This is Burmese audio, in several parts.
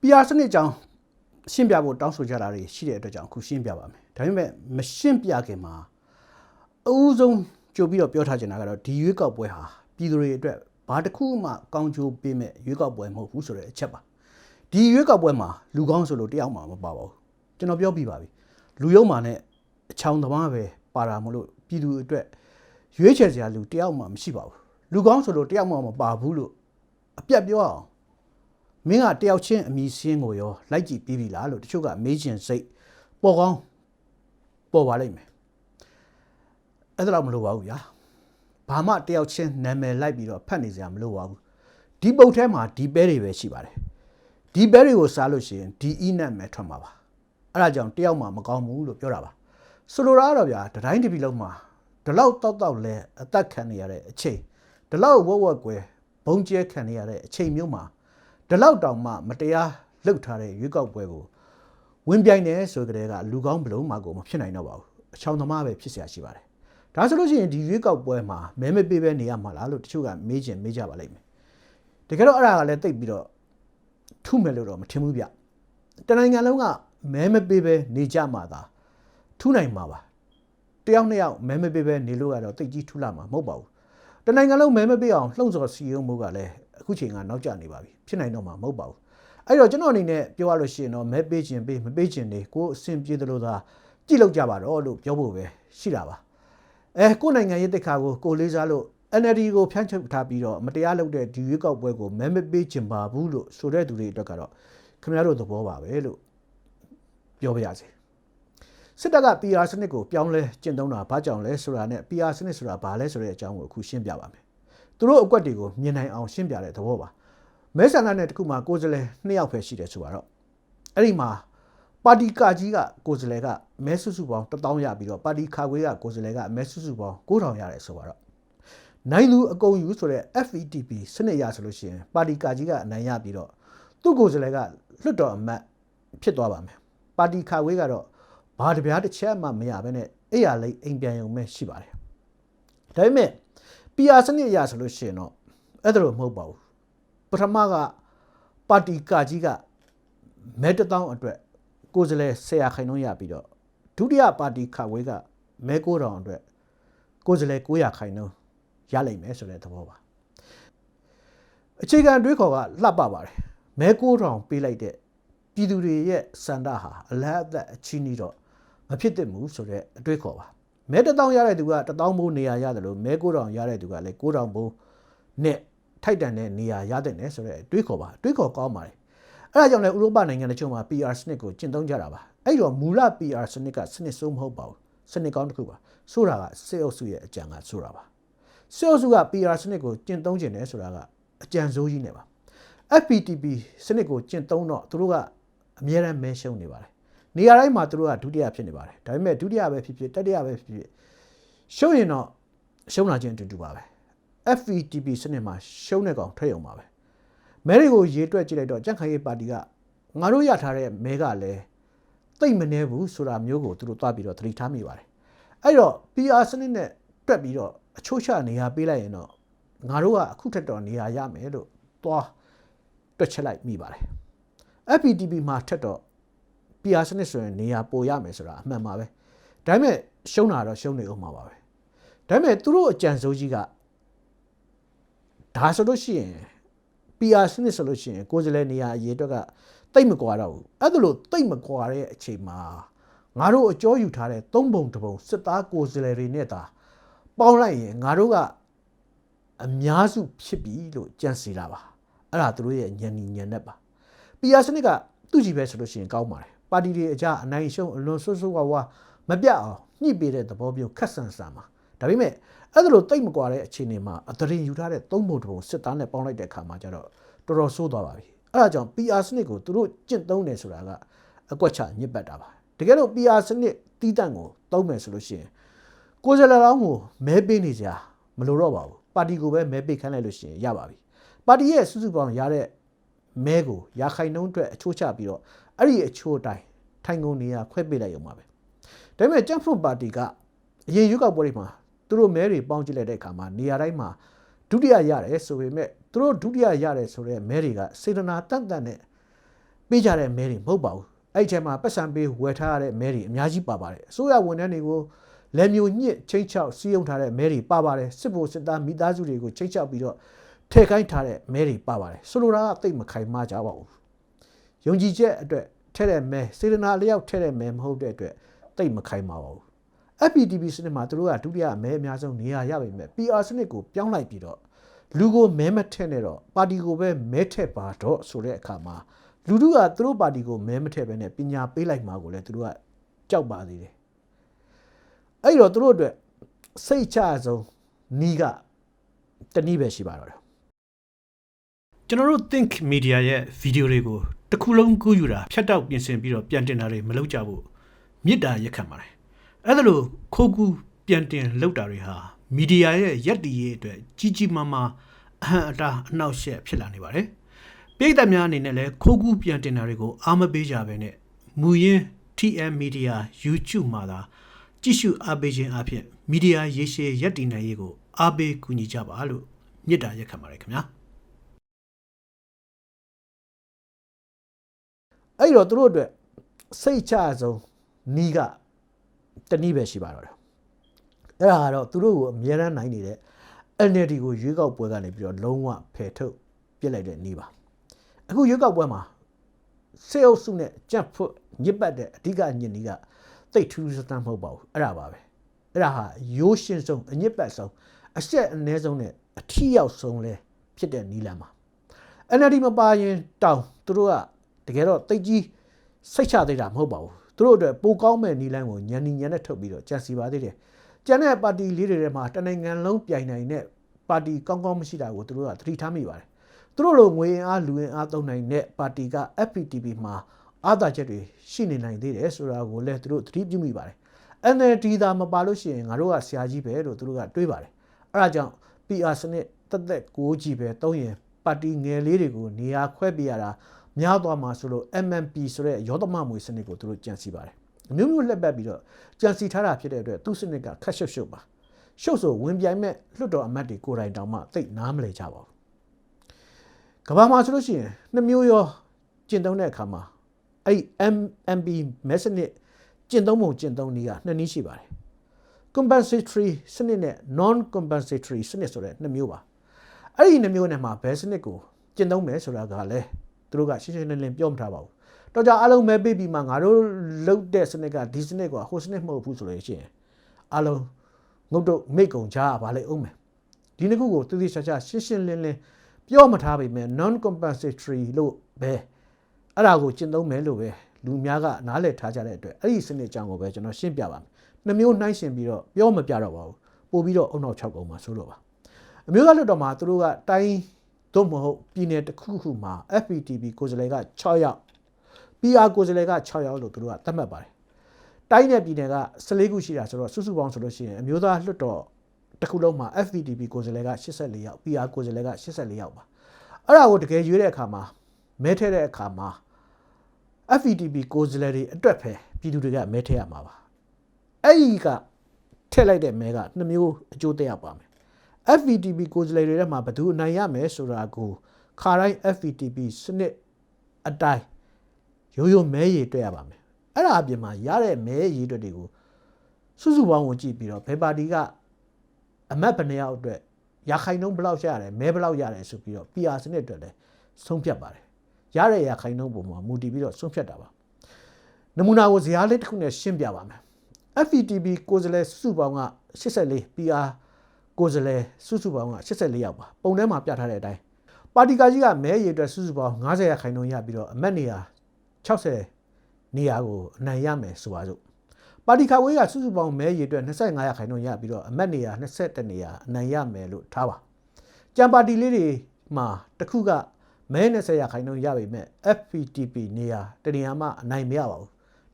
PR စနစ်ကြောင့်ရှင်းပြဖို့တောင်းဆိုကြတာတွေရှိတဲ့အတွက်ကြောင့်အခုရှင်းပြပါမယ်ဒါပေမဲ့မရှင်းပြခင်မှာအဦးဆုံးကြိုပြီးတော့ပြောထားချင်တာကတော့ဒီရွေးကောက်ပွဲဟာပြည်သူတွေအတွက်ဘာတစ်ခုမှကောင်းကျိုးပေးမဲ့ရွေးကောက်ပွဲမဟုတ်ဘူးဆိုတဲ့အချက်ပါဒီရွေးကောက်ပွဲမှာလူကောင်းဆိုလို့တယောက်မှမပါပါဘူးကျွန်တော်ပြောပြပါပြီလူယုံမာနဲ့အချောင်သမားပဲပါတာမလို့ပြည်သူအတွက်ရွေးချယ်စရာလူတယောက်မှမရှိပါဘူးလူကောင်းဆိုလို့တယောက်မှမပါဘူးလို့အပြတ်ပြောအောင် မင်းကတယောက်ချင်းအမိစင်းကိုရောလိုက်ကြည့်ပြီးပြီလားလို့တချို့ကမေးချင်စိတ်ပေါ်ကောင်းပေါ်ပါလိမ့်မယ်အဲ့ဒါတော့မလိုပါဘူးဗျာဘာမှတယောက်ချင်းနာမည်လိုက်ပြီးတော့ဖတ်နေစရာမလိုပါဘူးဒီပုတ်ထဲမှာဒီပဲတွေပဲရှိပါတယ်ဒီပဲတွေကိုစားလို့ရှိရင်ဒီအီနတ်မယ်ထွက်မှာပါအဲ့ဒါကြောင့်တယောက်မှမကောင်းဘူးလို့ပြောတာပါဆိုလိုတာကတော့ဗျာတတိုင်းတစ်ပြည်လုံးမှာဒီလောက်တောက်တောက်လဲအသက်ခံနေရတဲ့အချိန်ဒီလောက်ဝက်ဝက်ကွယ်ဘုံကျဲခံနေရတဲ့အချိန်မျိုးမှာ ဒီလောက်တောင်မှမတရားလှုပ်ထားတဲ့ရွေးကောက်ပွဲကိုဝင်ပြိုင်တယ်ဆိုကြတဲ့ကလူကောင်းဘလုံးမှာကိုမဖြစ်နိုင်တော့ပါဘူးအချောင်သမားပဲဖြစ်เสียရှိပါတယ်ဒါဆိုလို့ရှိရင်ဒီရွေးကောက်ပွဲမှာမဲမပေးပဲနေရမှာလားလို့တချို့ကမေးချင်မေးကြပါလိမ့်မယ်တကယ်တော့အဲ့ဒါကလည်းတိတ်ပြီးတော့ထုမယ်လို့တော့မထင်ဘူးဗျတနိုင်ငံလုံးကမဲမပေးပဲနေကြမှာသာထုနိုင်မှာပါတယောက်နှစ်ယောက်မဲမပေးပဲနေလို့ကတော့တိတ်ကြီးထုလာမှာမဟုတ်ပါဘူး တနိုင်ငံလုံးမဲမပေးအောင်လှုံ့ဆော်စီရုံမှုကလည်း အခုချိန်ကနောက်ကျနေပါပြီဖြစ်နိုင်တော့မှာမဟုတ်ပါဘူးအဲ့တော့ကျွန်တော်အနေနဲ့ပြောရလို့ရှိရင်တော့မဲပေးခြင်းပေးမပေးခြင်းတွေကိုယ်အဆင်ပြေသလိုသာကြည့်လောက်ကြပါတော့လို့ပြောဖို့ပဲရှိတာပါအဲကိုယ်နိုင်ငံရေးတိတ်ခါကိုကိုယ်လေးစားလို့ NLD ကိုဖြန့်ချုပ်ထားပြီးတော့မတရားလုပ်တဲ့ဒီရွေးကောက်ပွဲကိုမဲမပေးခြင်းပါဘူးလို့ဆိုတဲ့သူတွေအတွက်ကတော့ခင်ဗျားတို့သဘောပါပဲလို့ပြောပါရစေစစ်တပ်က PR စနစ်ကိုပြောင်းလဲကျင့်သုံးတာဘာကြောင့်လဲဆိုတာနဲ့ PR စနစ်ဆိုတာဘာလဲဆိုတဲ့အကြောင်းကိုအခုရှင်းပြပါမယ်။ သူတို့အကွက်တွေကိုမြင်နိုင်အောင်ရှင်းပြတဲ့သဘောပါ။မဲဆန္ဒနဲ့တခုမှကိုယ်စားလှယ်နှစ်ယောက်ပဲရှိတယ်ဆိုတော့အဲ့ဒီမှာပါတီကကြီးကကိုယ်စားလှယ်ကမဲစုစုပေါင်း1000ရပြီးတော့ပါတီခါခွေးကကိုယ်စားလှယ်ကမဲစုစုပေါင်း9000ရတယ်ဆိုတော့နိုင်လူအကုန်ယူဆိုတဲ့ FETP စနစ်ရဆိုလို့ရှိရင်ပါတီကာကြီးကအနိုင်ရပြီးတော့သူ့ကိုယ်စားလှယ်ကလွှတ်တော်အမတ်ဖြစ်သွားပါမယ်ပါတီခါဝေးကတော့ဘာတပြားတစ်ချက်မှမရဘဲနဲ့အဲ့ရလိမ့်အိမ်ပြန်ရုံပဲရှိပါတယ်ဒါပေမဲ့ PR စနစ်ရဆိုလို့ရှိရင်တော့အဲ့ဒါလိုမဟုတ်ပါဘူးပထမကပါတီကာကြီးကမဲတစ်တောင်းအတွက်ကိုယ်စားလှယ်ဆရာခိုင်နှုန်းရပြီးတော့ဒုတိယပါတီခါဝေးကမဲ9000အတွက်ကိုယ်စားလှယ်900ခိုင်နှုန်းရလိမ့်မယ်ဆိုတဲ့သဘောပါအခြေခံတွေးခေါ်ကလှပပါတယ်မဲ9000ပေးလိုက်တဲ့ပြည်သူတွေရဲ့စန္ဒဟာအလားအသက်အချင်းကြီးတော့မဖြစ်သင့်ဘူးဆိုတဲ့အတွေးခေါ်ပါ မဲ1000ရတဲ့သူက1000ဘိုးနေရာရတယ်လို့မဲ9000ရတဲ့သူကလည်း9000ဘိုးနဲ့ထိုက်တန်တဲ့နေရာရတဲ့နဲ့ဆိုတဲ့အတွေးခေါ်ပါအတွေးခေါ်ကောင်းပါတယ်အဲဒါကြောင့်လည်းဥရောပနိုင်ငံတချို့မှာ PR စနစ်ကိုကျင့်သုံးကြတာပါအဲ့တော့မူလ PR စနစ်ကစနစ်စိုးမဟုတ်ပါဘူးစနစ်ကောင်းတစ်ခုပါဆိုတာကစေအုပ်စုရဲ့အကြံကဆိုတာပါစေအုပ်စုက PR စနစ်ကိုကျင့်သုံးခြင်းတယ်ဆိုတာကအကြံစိုးကြီးနေပါ FPTP စနစ်ကိုကျင့်သုံးတော့သူတို့ကအများရန်မဲရှုံနေပါတယ် နေရာတိုင်းမှာသူတို့ကဒုတိယဖြစ်နေပါတယ်ဒါပေမဲ့ဒုတိယပဲဖြစ်ဖြစ်တတိယပဲဖြစ်ဖြစ်ရှုံရင်တော့ရှုံးလာခြင်းအတူတူပါပဲ FPTP စနစ်မှာရှုံးတဲ့ကောင်ထွက်ရုံပါပဲမဲတွေကိုရေးတွက်ကြည့်လိုက်တော့ကြန့်ခိုင်ရေးပါတီကငါတို့ရထားတဲ့မဲကလည်းတိတ်မနေဘူးဆိုတာမျိုးကိုသူတို့သွားပြီးတော့သတိထားမိပါတယ်အဲ့တော့ PR စနစ်နဲ့တွက်ပြီးတော့အချို့ချနေရာပေးလိုက်ရင်တော့ငါတို့ကအခုထက်တော့နေရာရမယ်လို့သွားတွက်ချက်လိုက်မိပါတယ် FPTP မှာထက်တော့ PR စနစ်ဆိုရင်နေရာပိုရမယ်ဆိုတာအမှန်ပါပဲဒါပေမဲ့ရှုံးတာတော့ရှုံးနေအောင်မှာပါပဲဒါပေမဲ့သူတို့အကြံစိုးကြီးကဒါဆိုလို့ရှိရင် PR စနစ်ဆိုလို့ရှိရင်ကိုယ်စလဲနေရာအရေးအတွက်ကတိတ်မကွာတော့ဘူးအဲ့ဒါလို့တိတ်မကွာတဲ့အချိန်မှာငါတို့အကြောယူထားတဲ့သုံးပုံတစ်ပုံစစ်သားကိုယ်စလဲတွေနဲ့သာပေါင်းလိုက်ရင်ငါတို့ကအများစုဖြစ်ပြီလို့ကြံစီတာပါအဲ့ဒါသူတို့ရဲ့ညံညီညံနဲ့ပါ PR စနစ်ကသူ့ကြည့်ပဲဆိုလို့ရှိရင်ကောင်းပါတယ် ပါတီတွေအကြအနိုင်ရှုံးအလွန်ဆွဆွဝါဝါမပြတ်အောင်ညှိပေးတဲ့သဘောမျိုးခက်ဆန်ဆန်ပါဒါပေမဲ့အဲ့ဒါလိုတိတ်မကွာတဲ့အခြေအနေမှာအသရင်ယူထားတဲ့သုံးပုံတစ်ပုံစစ်သားနဲ့ပေါင်းလိုက်တဲ့အခါမှာကျတော့တော်တော်ဆိုးသွားပါပြီအဲ့ဒါကြောင့် PR စနစ်ကိုသူတို့ကျင့်သုံးတယ်ဆိုတာကအကွက်ချညစ်ပတ်တာပါတကယ်လို့ PR စနစ်တီးတန့်ကိုသုံးမယ်ဆိုလို့ရှိရင်ကိုယ်စားလှယ်လောင်းကိုမဲပေးနေကြမလိုတော့ပါဘူးပါတီကိုပဲမဲပေးခိုင်းလိုက်လို့ရှိရင်ရပါပြီပါတီရဲ့စုစုပေါင်းရတဲ့မဲကိုရခိုင်နှုံးအတွက်အချိုးချပြီးတော့ အဲ့ဒီအချိုးအတိုင်းထိုင်ကုန်နေရခွဲပေးလိုက်ရုံပါပဲဒါပေမဲ့ကြက်ဖွတ်ပါတီကအရင်ရွေးကောက်ပွဲတွေမှာသူတို့မဲတွေပေါင်းကြည့်လိုက်တဲ့အခါမှာနေရာတိုင်းမှာဒုတိယရတယ်ဆိုပေမဲ့သူတို့ဒုတိယရတယ်ဆိုတဲ့မဲတွေကစေတနာတန်တန်နဲ့ပေးကြတဲ့မဲတွေမဟုတ်ပါဘူးအဲ့ဒီထဲမှာပတ်စံပေးဝယ်ထားရတဲ့မဲတွေအများကြီးပါပါတယ်အစိုးရဝန်ထမ်းတွေကိုလက်မျိုးညစ်ချင်းချောက်စီးရုံထားတဲ့မဲတွေပါပါတယ်စစ်ဖို့စစ်သားမိသားစုတွေကိုချင်းချောက်ပြီးတော့ထည့်ခိုင်းထားတဲ့မဲတွေပါပါတယ်ဆိုလိုတာကတိတ်မခိုင်မာကြပါဘူး ယုံကြည်ချက်အတွက်ထဲတဲ့မဲစေတနာလျောက်ထဲတဲ့မဲမဟုတ်တဲ့အတွက်တိတ်မခိုင်မာပါဘူး FPTP စနစ်မှာသူတို့ကဒုတိယမဲအများဆုံးနေရာရပါမယ် PR စနစ်ကိုပြောင်းလိုက်ပြီးတော့လူကိုမဲမထက်နဲ့တော့ပါတီကိုပဲမဲထက်ပါတော့ဆိုတဲ့အခါမှာလူတို့ကသူတို့ပါတီကိုမဲမထက်ပဲနဲ့ပညာပေးလိုက်မှာကိုလည်းသူတို့ကကြောက်ပါသေးတယ်အဲ့တော့သူတို့အတွက်စိတ်ချဆုံးနီးကတနည်းပဲရှိပါတော့တယ်ကျွန်တော်တို့ think media ရဲ့ဗီဒီယိုတွေကို တစ်ခုလုံးကူးယူတာဖြတ်တောက်ပြင်ဆင်ပြီးတော့ပြန်တင်တာတွေမလုပ်ကြဘူးမေတ္တာရက်ခံပါတယ်အဲ့ဒါလို့ခိုးကူးပြန်တင်လုပ်တာတွေဟာမီဒီယာရဲ့ရက်တီရေးအတွက်ကြီးကြီးမားမားအဟံအတားအနှောက်အယှက်ဖြစ်လာနေပါတယ်ပြည်သက်များအနေနဲ့လည်းခိုးကူးပြန်တင်တာတွေကိုအားမပေးကြဘဲနဲ့မူရင်း TM Media YouTube မှာသာကြည့်ရှုအားပေးခြင်းအပြင်မီဒီယာရေရှည်ရက်တည်နိုင်ရေးကိုအားပေးကူညီကြပါလို့မေတ္တာရက်ခံပါတယ်ခင်ဗျာ အဲ့တော့သူတို့အတွက်စိတ်ချဆုံးနီးကတနည်းပဲရှိပါတော့တယ်အဲ့ဒါကတော့သူတို့ကိုအများရန်နိုင်နေတဲ့ NLD ကိုရွေးကောက်ပွဲကနေပြီးတော့လုံးဝဖယ်ထုတ်ပြစ်လိုက်တဲ့နီးပါအခုရွေးကောက်ပွဲမှာစေအုပ်စုနဲ့ကြက်ဖွတ်ညစ်ပတ်တဲ့အဓိကညစ်နီးကတိတ်ထူးစမ်းမဟုတ်ပါဘူးအဲ့ဒါပါပဲအဲ့ဒါဟာရိုးရှင်းဆုံးအညစ်ပတ်ဆုံးအဆက်အ ਨੇ ဆုံးနဲ့အထီရောက်ဆုံးလဲဖြစ်တဲ့နီးလမ်းပါ NLD မပါရင်တောင်သူတို့က တကယ်တော့တိတ်ကြီးစိတ်ချသေးတာမဟုတ်ပါဘူးသူတို့အတွက်ပိုကောင်းမဲ့နီလန်းကိုညံနီညံနဲ့ထုတ်ပြီးတော့ကြံစီပါသေးတယ်ကျန်တဲ့ပါတီလေးတွေထဲမှာတနိုင်ငံလုံးပြိုင်နိုင်တဲ့ပါတီကောင်းကောင်းမရှိတာကိုသူတို့ကသတိထားမိပါတယ်သူတို့လိုငွေအားလူရင်အားသုံးနိုင်တဲ့ပါတီက FPTP မှာအားသာချက်တွေရှိနေနိုင်သေးတယ်ဆိုတာကိုလည်းသူတို့သတိပြုမိပါတယ် NLD သာမပါလို့ရှိရင်ငါတို့ကဆရာကြီးပဲလို့သူတို့ကတွေးပါတယ်အဲဒါကြောင့် PR စနစ်တက်သက်ကိုကြီးပဲတုံးရင်ပါတီငယ်လေးတွေကိုနေရာခွဲပြရတာ များသွားမှာဆိုလို့ MMP ဆိုတဲ့ရောသမမွေစနစ်ကိုသူတို့ကြံစီပါတယ်အမျိုးမျိုးလှက်ပတ်ပြီးတော့ကြံစီထားတာဖြစ်တဲ့အတွက်သူ့စနစ်ကခက်ရှုပ်ရှုပ်ပါရှုပ်ဆိုဝင်ပြိုင်မဲ့လွတ်တော်အမတ်တွေကိုယ်တိုင်တောင်မှသိတ်နားမလဲကြပါဘူးကဘာမှာဆိုလို့ရှိရင်နှစ်မျိုးရောကျင့်သုံးတဲ့အခါမှာအဲ့ MMP မဲစနစ်ကျင့်သုံးပုံကျင့်သုံးနည်းကနှစ်နည်းရှိပါတယ် compensatory စနစ်နဲ့ non compensatory စနစ်ဆိုတဲ့နှစ်မျိုးပါအဲ့ဒီနှစ်မျိုးနဲ့မှာဘယ်စနစ်ကိုကျင့်သုံးမယ်ဆိုတာကလည်းသူ တို့ကရှင်းရှင်းလင်းလင်းပြောမထားပါဘူးတော့ကြအားလုံးမဲပေးပြီးမှငါတို့လုတ်တဲ့စနစ်ကဒီစနစ်ကဟိုစနစ်မဟုတ်ဘူးဆိုလို့ရှိရင်အားလုံးငုတ်တော့မိတ်ကုံချားပါလေအောင်မယ်ဒီနှစ်ခုကိုသူသိချာချာရှင်းရှင်းလင်းလင်းပြောမထားပေမဲ့ non compensatory လို့ပဲအဲ့ဒါကိုကျင့်သုံးမယ်လို့ပဲလူများကနားလည်ထားကြတဲ့အတွက်အဲ့ဒီစနစ်အကြောင်းကိုပဲကျွန်တော်ရှင်းပြပါမယ်နှမျိုးနှိုင်းရှင်ပြီးတော့ပြောမပြတော့ပါဘူးပို့ပြီးတော့အုံနောက်6ကုံမှာဆိုလို့ပါအမျိုးသားလွတ်တော်မှာသူတို့ကတိုင်း သို့မဟုတ်ပြည်နယ်တစ်ခုခုမှာ FPTP ကိုယ်စားလှယ်က6ယောက် PR ကိုယ်စားလှယ်က6ယောက်လို့သူတို့ကသတ်မှတ်ပါတယ်တိုင်းနယ်ပြည်နယ်က14ခုရှိတာဆိုတော့စုစုပေါင်းဆိုလို့ရှိရင်အမျိုးသားလွတ်တော်တစ်ခုလုံးမှာ FPTP ကိုယ်စားလှယ်က84ယောက် PR ကိုယ်စားလှယ်က84ယောက်ပါအဲ့ဒါကိုတကယ်ရွေးတဲ့အခါမှာမဲထည့်တဲ့အခါမှာ FPTP ကိုယ်စားလှယ်တွေအတွက်ပဲပြည်သူတွေကမဲထည့်ရမှာပါအဲ့ဒီကထည့်လိုက်တဲ့မဲကနှစ်မျိုးအကျိုးသက်ရောက်ပါမယ် FVTP ကိုယ်စားလှယ်တွေထဲမှာဘယ်သူအနိုင်ရမယ်ဆိုတာကိုခါတိုင်း FVTP စနစ်အတိုင်းရိုးရိုးမဲရည်တွေ့ရပါမယ်အဲ့ဒါအပြင်မှာရတဲ့မဲရည်တွေ့တွေကိုစုစုပေါင်းကိုကြည့်ပြီးတော့ဘယ်ပါတီကအမတ်ဘယ်နှယောက်အတွက်ရခိုင်နှုန်းဘယ်လောက်ရတယ်မဲဘယ်လောက်ရတယ်ဆိုပြီးတော့ PR စနစ်အတွက်လည်းဆုံးဖြတ်ပါတယ်ရတဲ့ရခိုင်နှုန်းပုံမှာမူတည်ပြီးတော့ဆုံးဖြတ်တာပါနမူနာကိုဇာတ်လေးတစ်ခုနဲ့ရှင်းပြပါမယ် FVTP ကိုယ်စားလှယ်စုစုပေါင်းက84 PR ကိုယ်စားလှယ်စုစုပေါင်းက84ယောက်ပါပုံထဲမှာပြထားတဲ့အတိုင်းပါတီကာကြီးကမဲရည်အတွက်စုစုပေါင်း90ရာခိုင်နှုန်းရပြီးတော့အမတ်နေရာ60နေရာကိုအနိုင်ရမယ်ဆိုပါစို့ပါတီခါဝေးကစုစုပေါင်းမဲရည်အတွက်25ရာခိုင်နှုန်းရပြီးတော့အမတ်နေရာ21နေရာအနိုင်ရမယ်လို့ထားပါကြံပါတီလေးတွေမှာတစ်ခုကမဲ20ရာခိုင်နှုန်းရပေမဲ့ FPTP နေရာတနေရာမှအနိုင်မရပါဘူး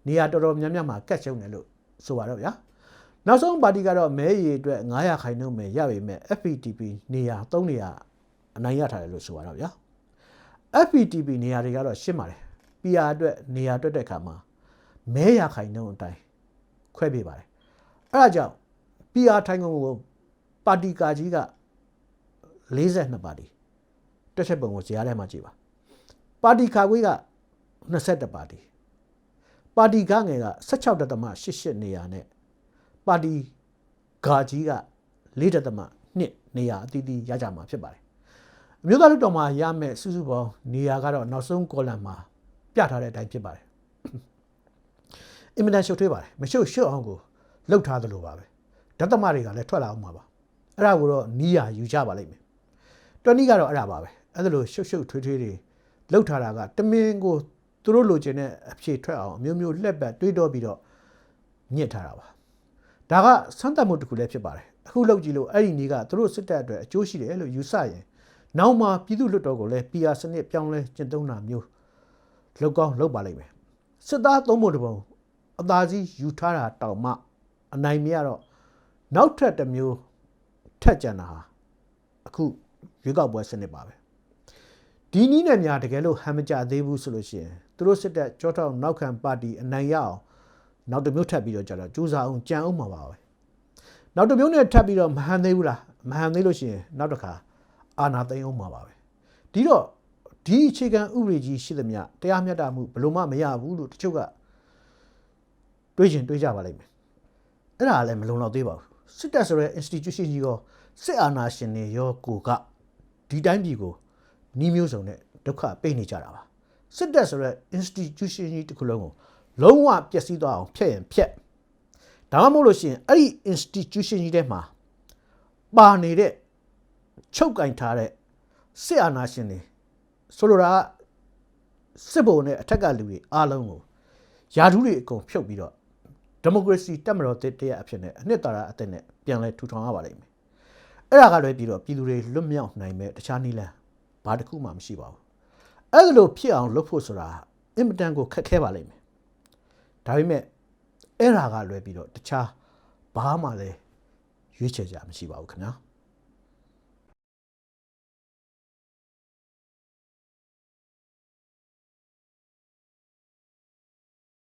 နေရာတော်တော်များများမှာကတ်ရှုံတယ်လို့ဆိုပါတော့ဗျာ နောက်ဆုံးပါတီကတော့မဲရည်အတွက်900ခိုင်နှုန်းပဲရပေမဲ့ FPTP နေရာ3နေရာအနိုင်ရထားတယ်လို့ဆိုပါတော့ဗျာ FPTP နေရာတွေကတော့ရှင်းပါတယ် PR အတွက်နေရာတွက်တဲ့ခါမှာမဲရခိုင်နှုန်းအတိုင်းခွဲပေးပါတယ်အဲ့ဒါကြောင့် PR ထိုင်ကုန်ကိုပါတီကာကြီးက42ပါတီတက်ချက်ပုံကိုဇာတ်ထဲမှာကြည့်ပါပါတီခါခွေးက21ပါတီပါတီကငယ်က16.88နေရာနဲ့ ပါတီဂါကြီးက4.2နေရာအသီးသီးရကြမှာဖြစ်ပါတယ်အမျိုးသားလူတော်မှာရမယ်စုစုပေါင်းနေရာကတော့နောက်ဆုံးကောလမ်မှာပြထားတဲ့အတိုင်းဖြစ်ပါတယ်အင်မတန်ရှုပ်ထွေးပါတယ်မရှုပ်ရှုပ်အောင်ကိုလှုပ်ထားသလိုပါပဲဓာတ်သမတွေကလည်းထွက်လာအောင်ပါပါအဲ့ဒါကိုတော့နီးရယူကြပါလိမ့်မယ်တွက်နီကတော့အဲ့ဒါပါပဲအဲ့ဒါလို့ရှုပ်ရှုပ်ထွေးထွေးတွေလှုပ်ထားတာကတမင်ကိုသူတို့လိုချင်တဲ့အဖြေထွက်အောင်အမျိုးမျိုးလှက်ပတ်တွေးတော့ပြီးတော့ညစ်ထားတာပါ ဒါကစမ်းသပ်မှုတစ်ခုလည်းဖြစ်ပါတယ်အခုလောက်ကြည့်လို့အဲ့ဒီနေ့ကသူတို့စစ်တပ်အတွက်အကျိုးရှိတယ်လို့ယူဆရင်နောက်မှပြည်သူ့လွှတ်တော်ကိုလည်း PR စနစ်ပြောင်းလဲကျင့်သုံးတာမျိုးလောက်ကောင်းလောက်ပါလိမ့်မယ်စစ်သားသုံးဖို့တပုံအသာစီးယူထားတာတောင်မှအနိုင်မရတော့နောက်ထပ်တစ်မျိုးထက်ကြံတာဟာအခုရွေးကောက်ပွဲစနစ်ပါပဲဒီနည်းနဲ့များတကယ်လို့ဟန်မကြသေးဘူးဆိုလို့ရှိရင်သူတို့စစ်တပ်ကြောထောက်နောက်ခံပါတီအနိုင်ရအောင် နောက်တစ်မျိုးထပ်ပြီးတော့ကြတော့စူးစမ်းအောင်ကြံအောင်မှာပါပဲနောက်တစ်မျိုးနဲ့ထပ်ပြီးတော့မဟန်သေးဘူးလားမဟန်သေးလို့ရှိရင်နောက်တစ်ခါအာနာသိမ်းအောင်မှာပါပဲဒီတော့ဒီအခြေခံဥပဒေကြီးရှိသမျှတရားမျှတမှုဘယ်လို့မှမရဘူးလို့တချို့ကတွေးချင်တွေးကြပါလိမ့်မယ်အဲ့ဒါလည်းမလုံလောက်သေးပါဘူးစစ်တပ်ဆိုတဲ့ institution ကြီးရောစစ်အာဏာရှင်တွေရောကိုကဒီတိုင်းပြည်ကိုနှီးမျိုးစုံနဲ့ဒုက္ခပေးနေကြတာပါစစ်တပ်ဆိုတဲ့ institution ကြီးတစ်ခုလုံးကို လုံးဝပျက်စီးသွားအောင်ဖျက်ရင်ဖျက်ဒါမှမဟုတ်လို့ရှိရင်အဲ့ဒီ institution ကြီးထဲမှာပါနေတဲ့ချုပ်ကင်ထားတဲ့စစ်အာဏာရှင်တွေဆိုလိုတာကစစ်ဘုံနဲ့အထက်ကလူတွေအားလုံးကိုယာဓုတွေအကုန်ဖြုတ်ပြီးတော့ဒီမိုကရေစီတက်မတော်တစ်တရအဖြစ်နဲ့အနှစ်သာရအသစ်နဲ့ပြန်လဲထူထောင်ရပါလိမ့်မယ်။အဲ့ဒါကလည်းပြီးတော့ပြည်သူတွေလွတ်မြောက်နိုင်မဲ့တခြားနည်းလမ်းဘာတစ်ခုမှမရှိပါဘူး။အဲ့ဒါလို့ဖြစ်အောင်လုပ်ဖို့ဆိုတာအင်မတန်ကိုခက်ခဲပါလိမ့်မယ်။ ဒါပေမဲ့အဲ့ဒါကလွယ်ပြီးတော့တခြားဘာမှလည်းရွေးချယ်ကြမရှိပါဘူးခင်ဗျာ။